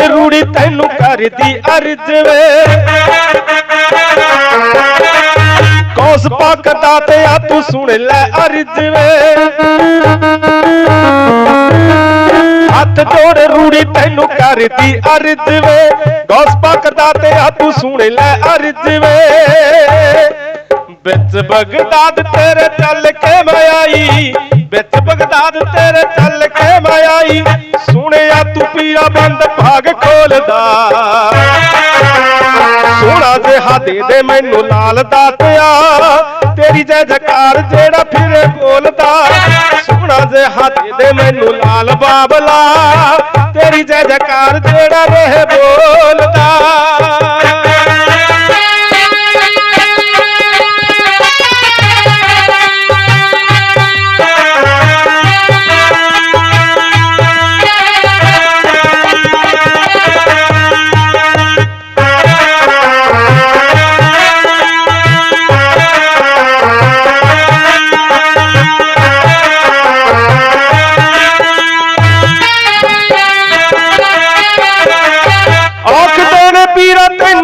ਕਰਦੀ ਅਰਜ ਵੇ। ਕੌਸ ਪੱਕਦਾ ਤੇ ਆ ਤੂੰ ਸੁਣ ਲੈ ਅਰਜ ਵੇ। ਹੱਥ ਜੋੜ ਰੂੜੀ ਤੈਨੂੰ ਕਰਦੀ ਅਰਜ ਵੇ। ਕੌਸ ਪੱਕਦਾ ਤੇ ਆ ਤੂੰ ਸੁਣ ਲੈ ਅਰਜ ਵੇ। ਵਿੱਚ ਬਗਦਾਦ ਤੇਰੇ ਚੱਲ ਕੇ ਮੈਂ ਆਈ। ਵਿੱਚ ਬਗਦਾਦ ਤੇਰੇ ਚੱਲ ਤੂੰ ਪੀਰਾ ਬੰਦ ਭਾਗ ਖੋਲਦਾ। ਸੋਹਣਾ ਜਿਹਾ ਦੇ ਦੇ ਮੈਨੂੰ ਲਾਲ ਦਾਤਿਆ ਤੇਰੀ ਜੈ ਜਕਾਰ ਜਿਹੜਾ ਫਿਰੇ ਬੋਲਦਾ। ਸੋਹਣਾ ਜਿਹਾ ਦੇ ਦੇ ਮੈਨੂੰ ਲਾਲ ਬਾਬਲਾ। ਤੇਰੀ ਜੈ ਜਕਾਰ ਜਿਹੜਾ ਰਹੇ ਬੋਲਦਾ।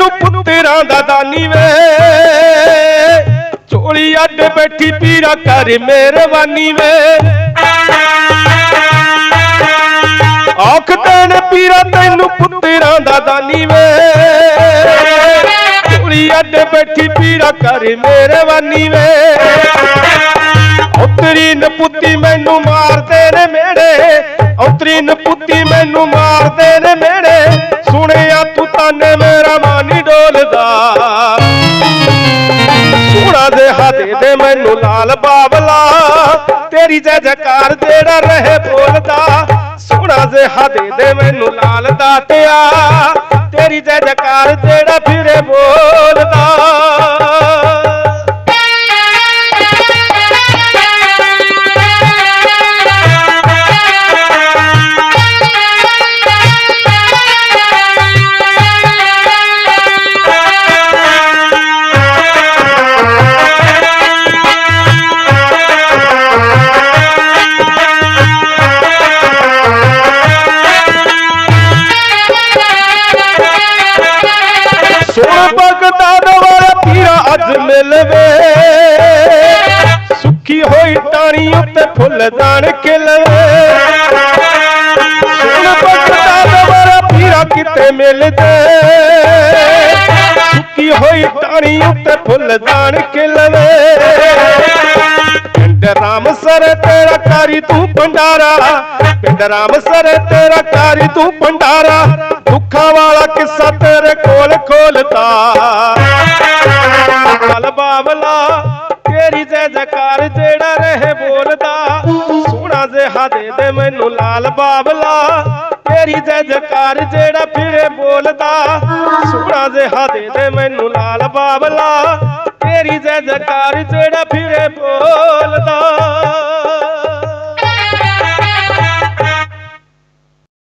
ਪੀਰਾ ਪੁੱਤਰਾਂ ਦਾ ਦਾਨੀ ਵੇ। ਝੋਲੀ ਅੱਡ ਬੈਠੀ ਪੀਰਾ ਕਰ ਮਿਹਰਬਾਨੀ ਵੇ। ਆਖਦੇ ਨੇ ਪੀਰਾ ਤੈਨੂੰ ਪੁੱਤਰਾਂ ਦਾ ਦਾਨੀ ਵੇ। ਝੋਲੀ ਅੱਡ ਬੈਠੀ ਪੀਰਾ ਕਰ ਮਿਹਰਬਾਨੀ ਵੇ। ਉਤਰੀ ਨਪੁੱਤੀ ਮੈਨੂੰ ਮਾਰਦੇ ਨੇ ਮੇੜੇ। ਉਤਰੀ ਨਪੁੱਤੀ ਮੈਨੂੰ ਮਾਰਦੇ ਨੇ ਮੇੜੇ। ਸੁਣਿਆ ਤੂੰ ਤਾਨੇ ਮੇਰਾ ਲਾਲ ਬਾਬਲਾ ਤੇਰੀ ਜੈ ਜਕਾਰ ਜਿਹੜਾ ਰਹੇ ਬੋਲਦਾ ਸੋਹਣਾ ਦੇ ਹੱਥ ਦੇ ਮੈਨੂੰ ਲਾਲ ਦਾਤਿਆ ਤੇਰੀ ਜੈ ਜਕਾਰ ਜਿਹੜਾ ਫਿਰੇ ਬੋਲ ਅੱਜ ਸੁੱਕੀ ਹੋਈ ਟਾਣੀ ਉੱਤੇ ਫੁੱਲ ਦਾਣ ਖਿਲਵੇ ਸੋਹਣ ਬਗਦਾਦ ਵਾਲਾ ਪੀਰਾ ਕਿਤੇ ਮਿਲਦੇ ਸੁੱਕੀ ਹੋਈ ਟਾਣੀ ਉੱਤੇ ਫੁੱਲ ਦਾਣ ਖਿਲਵੇ ਪਿੰਡ ਰਾਮਸਰ ਤੇਰਾ ਕਾਰੀ ਤੂੰ ਭੰਡਾਰਾ। ਪਿੰਡ ਰਾਮ ਸਰ ਤੇਰਾ ਕਾਰੀ ਤੂੰ ਭੰਡਾਰਾ। ਦੁੱਖਾਂ ਵਾਲਾ ਕਿੱਸਾ ਤੇਰੇ ਕੋਲ ਖੋਲਤਾ ਚੱਲ ਬਾਬਲਾ ਤੇਰੀ ਜੈ ਜਕਾਰ ਜਿਹੜਾ ਰਹੇ ਬੋਲਦਾ? ਸੋਹਣਾ ਜਿਹਾ ਦੇ ਦੇ ਮੈਨੂੰ ਲਾਲ ਬਾਬਲਾ ਤੇਰੀ ਜੈ ਜਕਾਰ ਜਿਹੜਾ ਫਿਰੇ ਬੋਲਦਾ? ਸੋਹਣਾ ਜਿਹਾ ਦੇ ਦੇ ਮੈਨੂੰ ਲਾਲ ਬਾਬਲਾ ਤੇਰੀ ਜੈ ਜਕਾਰ ਜਿਹੜਾ ਫਿਰੇ